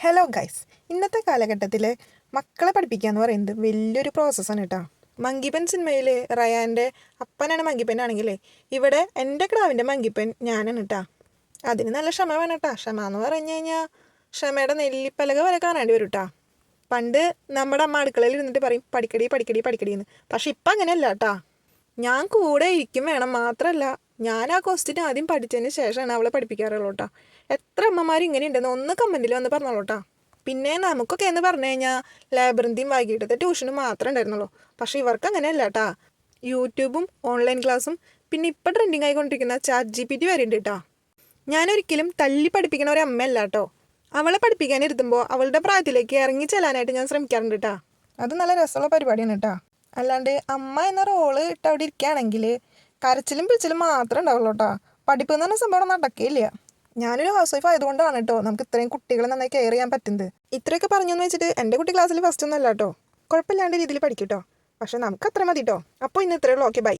Hello guys ഇന്നത്തെ കാലഘട്ടത്തിൽ മക്കളെ പഠിപ്പിക്കുക എന്ന് പറയുന്നത് വലിയൊരു പ്രോസസ്സാണ് കേട്ടോ മങ്കിപ്പൻ സിനിമയിൽ റയാന്റെ അപ്പനാണ് മങ്കിപ്പൻ ആണെങ്കിലേ ഇവിടെ എന്റെ കിടാവിന്റെ മങ്കിപ്പൻ ഞാനാണ് കേട്ടോ അതിന് നല്ല ക്ഷമ വേണം കേട്ടോ ക്ഷമ എന്ന് പറഞ്ഞു കഴിഞ്ഞാൽ ക്ഷമയുടെ നെല്ലിപ്പലക വരെ കാണേണ്ടി വരും കേട്ടോ പണ്ട് നമ്മുടെ അമ്മ അടുക്കളയിൽ ഇരുന്നിട്ട് പറയും പഠിക്കടി പഠിക്കടി പഠിക്കടി എന്ന്. പക്ഷെ ഇപ്പം അങ്ങനെയല്ല കേട്ടോ ഞാൻ കൂടെ ഇരിക്കും വേണം മാത്രമല്ല ഞാൻ ആ ക്വസ്റ്റ്യൻ ആദ്യം പഠിച്ചതിന് ശേഷമാണ് അവളെ പഠിപ്പിക്കാറുള്ളൂ കേട്ടോ എത്ര അമ്മമാർ ഇങ്ങനെ ഉണ്ടെന്ന് ഒന്ന് കമന്റിൽ വന്ന് പറഞ്ഞോളൂ കേട്ടോ പിന്നെ നമുക്കൊക്കെ എന്ന് പറഞ്ഞു കഴിഞ്ഞാൽ ലൈബ്രറിയും വൈകിട്ടത്തെ ട്യൂഷനും മാത്രമേ ഉണ്ടായിരുന്നുള്ളൂ. പക്ഷേ ഇവർക്ക് അങ്ങനെയല്ല കേട്ടാ യൂട്യൂബും ഓൺലൈൻ ക്ലാസ്സും പിന്നെ ഇപ്പം ട്രെൻഡിങ് ആയിക്കൊണ്ടിരിക്കുന്ന ചാറ്റ് ജി പി ടി വരെ ഉണ്ട് കേട്ടോ ഞാനൊരിക്കലും തല്ലി പഠിപ്പിക്കുന്ന ഒരു അമ്മയല്ല കേട്ടോ അവളെ പഠിപ്പിക്കാൻ ഇരുത്തുമ്പോൾ അവളുടെ പ്രായത്തിലേക്ക് ഇറങ്ങി ചെല്ലാനായിട്ട് ഞാൻ ശ്രമിക്കാറുണ്ട് കേട്ടോ അത് നല്ല രസമുള്ള പരിപാടിയാണ് കേട്ടോ അല്ലാണ്ട് അമ്മ എന്ന റോൾ ഇട്ട് അവിടെ ഇരിക്കുകയാണെങ്കിൽ കരച്ചിലും പിടിച്ചിലും മാത്രമേ ഉണ്ടാവുള്ളൂ കേട്ടോ പഠിപ്പ് എന്ന് പറഞ്ഞ സംഭവം നടക്കില്ല ഞാനൊരു ഹൗസ് വൈഫ് ആയതുകൊണ്ടാണ് കേട്ടോ നമുക്ക് ഇത്രയും കുട്ടികളെ നന്നായി കെയർ ചെയ്യാൻ പറ്റുന്നത്. ഇത്രയൊക്കെ പറഞ്ഞു എന്ന് വെച്ചിട്ട് എന്റെ കുട്ടി ക്ലാസ്സിൽ ഫസ്റ്റ് ഒന്നും അല്ല കേട്ടോ കുഴപ്പമില്ലാണ്ട് രീതിയിൽ പഠിക്കും കേട്ടോ പക്ഷെ നമുക്ക് അത്ര മതി കേട്ടോ അപ്പോൾ ഇന്ന് ഇത്രയേ ഉള്ളൂ. Okay bye